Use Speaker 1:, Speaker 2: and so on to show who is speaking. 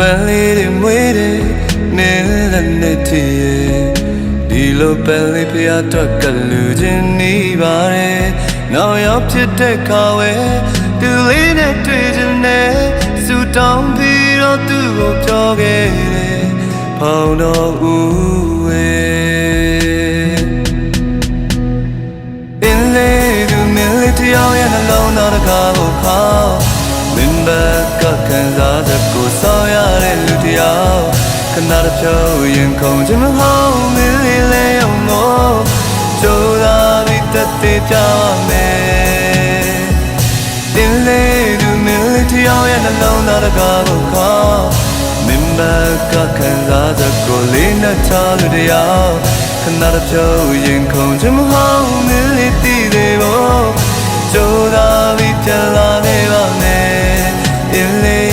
Speaker 1: ပန်းလေးတွေမွေးတယ်နေလည်းနေတည်ရဲ့ဒီလိုပန်းလေးဖျားတော့ကလူချင်းနေပါတယ်နောက်ရောက်ဖြစ်တဲ့ခါဝဲသူလေးနဲ့တွေ့ချင်တယ်စူတောင်းပြီးတော့သူ့ကိုပြောခဲ့တယ်ဖောင်းတော့ဦးဝဲပင်လေးသူမင်းလေးတယောက်ရဲ့နှလုံးသားတစ်ခါကိုခေါ် မင်းဘက်ကခံစားချက်ကိုဆောင်းရတဲ့လူတယောက်ခဏတစ်ဖြုတ်ရင်ခုန်ချင်မဟုတ်မင်းလေးလေးအောင်ကိုကြိုးစားပြီးတက်သေးကြမယ်ပင်လေးသူမင်းလေးတယောက်ရဲ့နှလုံးသားတစ်ခါကိုခေါ်မင်းဘက်ကခံစားချက်ကိုလေးနဲ့ချလူတယောက်ခဏတစ်ဖြုတ်ရင်ခုန်ချင်မဟုတ်မင်းလေး LA.